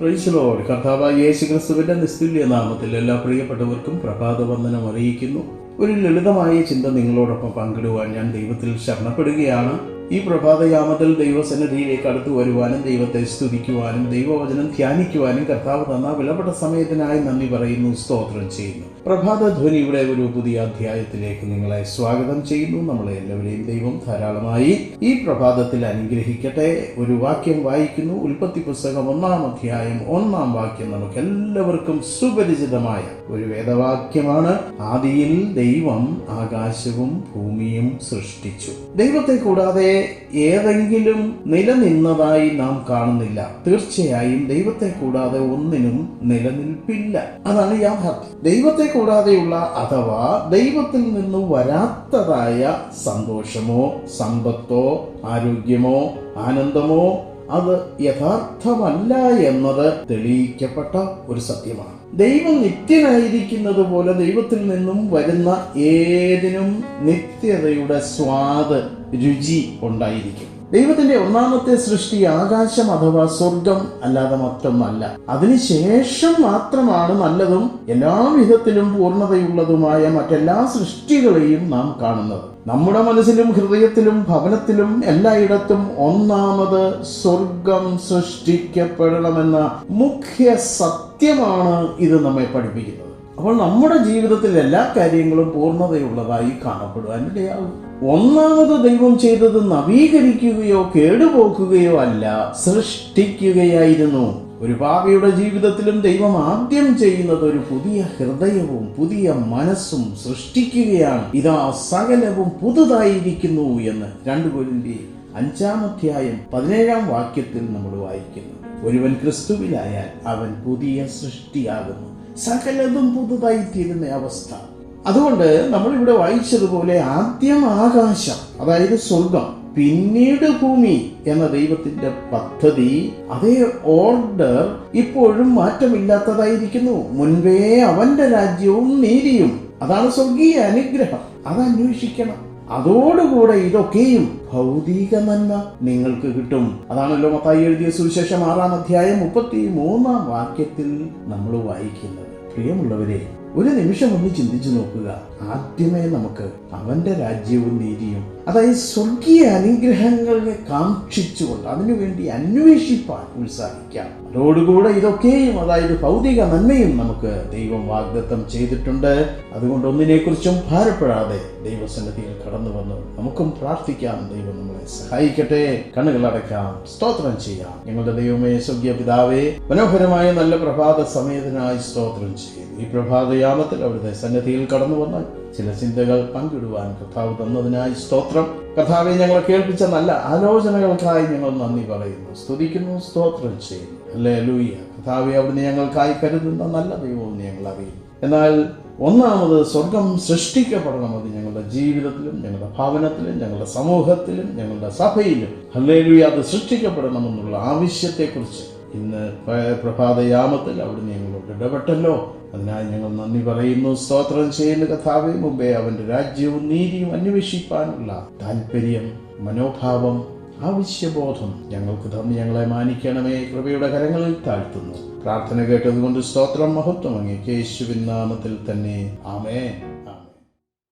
പ്രൈസലോട് കർത്താവ് യേശു ക്രിസ്തുവിന്റെ നിസ്തുല്യ നാമത്തിൽ എല്ലാ പ്രിയപ്പെട്ടവർക്കും പ്രഭാത വന്ദനം അറിയിക്കുന്നു. ഒരു ലളിതമായ ചിന്ത നിങ്ങളോടൊപ്പം പങ്കിടുവാൻ ഞാൻ ദൈവത്തിൽ ശരണപ്പെടുകയാണ്. ഈ പ്രഭാതയാമത്തിൽ ദൈവസന്നിധിയിലേക്ക് അടുത്തു വരുവാനും ദൈവത്തെ സ്തുതിക്കുവാനും ദൈവവചനം ധ്യാനിക്കുവാനും കർത്താവ് തന്ന വിലപ്പെട്ട സമയത്തിനായി നന്ദി പറയുന്നു സ്തോത്രം ചെയ്യുന്നു. പ്രഭാത ധ്വനിയുടെ ഒരു പുതിയ അധ്യായത്തിലേക്ക് നിങ്ങളെ സ്വാഗതം ചെയ്യുന്നു. നമ്മളെ എല്ലാവരെയും ദൈവം ധാരാളമായി ഈ പ്രഭാതത്തിൽ അനുഗ്രഹിക്കട്ടെ. ഒരു വാക്യം വായിക്കുന്നു. ഉൽപ്പത്തി പുസ്തകം ഒന്നാം അധ്യായം ഒന്നാം വാക്യം നമുക്ക് എല്ലാവർക്കും സുപരിചിതമായ ഒരു വേദവാക്യമാണ്. ആദിയിൽ ദൈവം ആകാശവും ഭൂമിയും സൃഷ്ടിച്ചു. ദൈവത്തെ കൂടാതെ ഏതെങ്കിലും നിലനിന്നതായി നാം കാണുന്നില്ല. തീർച്ചയായും ദൈവത്തെ കൂടാതെ ഒന്നിനും നിലനിൽപ്പില്ല. അതാണ് യാഥാർത്ഥ്യം. ദൈവത്തെ കൂടാതെയുള്ള അഥവാ ദൈവത്തിൽ നിന്ന് വരാത്തതായ സന്തോഷമോ സമ്പത്തോ ആരോഗ്യമോ ആനന്ദമോ അത് യഥാർത്ഥമല്ല എന്നത് തെളിയിക്കപ്പെട്ട ഒരു സത്യമാണ്. ദൈവം നിത്യനായിരിക്കുന്നത് പോലെ ദൈവത്തിൽ നിന്നും വരുന്ന ഏതിനും നിത്യതയുടെ സ്വാദ് രുചി ഉണ്ടായിരിക്കും. ദൈവത്തിന്റെ ഒന്നാമത്തെ സൃഷ്ടി ആകാശം അഥവാ സ്വർഗം അല്ലാതെ മറ്റൊന്നല്ല. അതിനുശേഷം മാത്രമാണ് നല്ലതും എല്ലാ വിധത്തിലും പൂർണതയുള്ളതുമായ മറ്റെല്ലാ സൃഷ്ടികളെയും നാം കാണുന്നത്. നമ്മുടെ മനസ്സിലും ഹൃദയത്തിലും ഭവനത്തിലും എല്ലായിടത്തും ഒന്നാമത് സ്വർഗം സൃഷ്ടിക്കപ്പെടണമെന്ന മുഖ്യ സത്യമാണ് ഇത് നമ്മെ പഠിപ്പിക്കുന്നത്. അപ്പോൾ നമ്മുടെ ജീവിതത്തിൽ എല്ലാ കാര്യങ്ങളും പൂർണതയുള്ളതായി കാണപ്പെടുവാൻ ഇടയാകും. ഒന്നാമത് ദൈവം ചെയ്തത് നവീകരിക്കുകയോ കേടുപോക്കുകയോ അല്ല സൃഷ്ടിക്കുകയായിരുന്നു. ഒരു പാപിയുടെ ജീവിതത്തിലും ദൈവം ആദ്യം ചെയ്യുന്നത് ഒരു പുതിയ ഹൃദയവും പുതിയ മനസ്സും സൃഷ്ടിക്കുകയാണ്. ഇതാ സകലവും പുതുതായിരിക്കുന്നു എന്ന് രണ്ടു കൊരിന്തി അഞ്ചാം അധ്യായം പതിനേഴാം വാക്യത്തിൽ നമ്മൾ വായിക്കുന്നു. ഒരുവൻ ക്രിസ്തുവിലായാൽ അവൻ പുതിയ സൃഷ്ടിയാകുന്നു. സകലതും പുതുതായി തീരുന്ന അവസ്ഥ. അതുകൊണ്ട് നമ്മൾ ഇവിടെ വായിച്ചതുപോലെ ആദ്യം ആകാശം അതായത് സ്വർഗം പിന്നീട് ഭൂമി എന്ന ദൈവത്തിന്റെ പദ്ധതി അതേ ഓർഡർ ഇപ്പോഴും മാറ്റമില്ലാത്തതായിരിക്കുന്നു. മുൻപേ അവന്റെ രാജ്യവും നീതിയും. അതാണ് സ്വർഗീയ അനുഗ്രഹം. അത് അന്വേഷിക്കണം അതോടുകൂടെ ഇതൊക്കെയും ഭൗതിക നന്മ നിങ്ങൾക്ക് കിട്ടും. അതാണല്ലോ മത്തായി എഴുതിയ സുവിശേഷം ആറാം അധ്യായം മുപ്പത്തി മൂന്നാം വാക്യത്തിൽ നമ്മൾ വായിക്കുന്നത്. പ്രിയമുള്ളവരെ ഒരു നിമിഷം ഒന്ന് ചിന്തിച്ചു നോക്കുക. ആദ്യമേ നമുക്ക് അവന്റെ രാജ്യവും നീതിയും അതായത് സ്വർഗീയ അനുഗ്രഹങ്ങളെ കാക്ഷിച്ചുകൊണ്ട് അതിനുവേണ്ടി അന്വേഷിപ്പാൻ ഉത്സാഹിക്കാം. അതോടുകൂടെ ഇതൊക്കെയും അതായത് ഭൗതിക നന്മയും നമുക്ക് ദൈവം വാഗ്ദത്തം ചെയ്തിട്ടുണ്ട്. അതുകൊണ്ട് ഒന്നിനെക്കുറിച്ചും ഭാരപ്പെടാതെ ദൈവസന്നിധിയിൽ കടന്നു വന്നു നമുക്കും പ്രാർത്ഥിക്കാം ദൈവം സഹായിക്കട്ടെ. കണ്ണുകൾ അടയ്ക്കാം. സ്തോത്രം ചെയ്യാം. ഞങ്ങളുടെ ദൈവമേ സ്വർഗീയ പിതാവേ മനോഹരമായ നല്ല പ്രഭാത സമയത്തിനായി സ്തോത്രം ചെയ്യുന്നു ഈ പ്രഭാതയാമത്തിൽ അവരുടെ സന്നിധിയിൽ കടന്നു വന്നാൽ ചില ചിന്തകൾ പങ്കിടുവാൻ കർത്താവ് തന്നതിനായി സ്തോത്രം. കർത്താവെ ഞങ്ങൾ കേൾപ്പിച്ച നല്ല ആലോചനകൾക്കായി ഞങ്ങൾ നന്ദി പറയുന്നു. സ്തുതിക്കുന്നു സ്തോത്രം ചെയ്യുന്നു. അല്ലേ ലൂയ്യ കർത്താവെ അവിടുന്ന് ഞങ്ങൾക്കായി കരുതുന്ന നല്ല ദൈവവും ഞങ്ങൾ അറിയുന്നു. എന്നാൽ ഒന്നാമത് സ്വർഗം സൃഷ്ടിക്കപ്പെടണം അത് ഞങ്ങളുടെ ജീവിതത്തിലും ഞങ്ങളുടെ ഭവനത്തിലും ഞങ്ങളുടെ സമൂഹത്തിലും ഞങ്ങളുടെ സഭയിലും. ഹല്ലേലൂയ അത് സൃഷ്ടിക്കപ്പെടണമെന്നുള്ള ആവശ്യത്തെക്കുറിച്ച് ഇന്ന് പ്രഭാതയാമത്തിൽ അവിടുന്ന് ഞങ്ങളോട് ഇടപെട്ടല്ലോ. അതിനായി ഞങ്ങൾ നന്ദി പറയുന്നു. സ്തോത്രം ചെയ്യുന്ന കഥാവെ മുമ്പേ അവന്റെ രാജ്യവും നീതിയും അന്വേഷിപ്പാനുള്ള താല്പര്യം മനോഭാവം ആവശ്യബോധം ഞങ്ങൾക്ക് തന്ന് ഞങ്ങളെ മാനിക്കണമേ. കൃപയുടെ കരങ്ങളിൽ താഴ്ത്തുന്നു. പ്രാർത്ഥന കേട്ടതുകൊണ്ട് സ്തോത്രം മഹത്വം അങ്ങേക്ക് യേശുവിൻ നാമത്തിൽ തന്നെ. ആമേ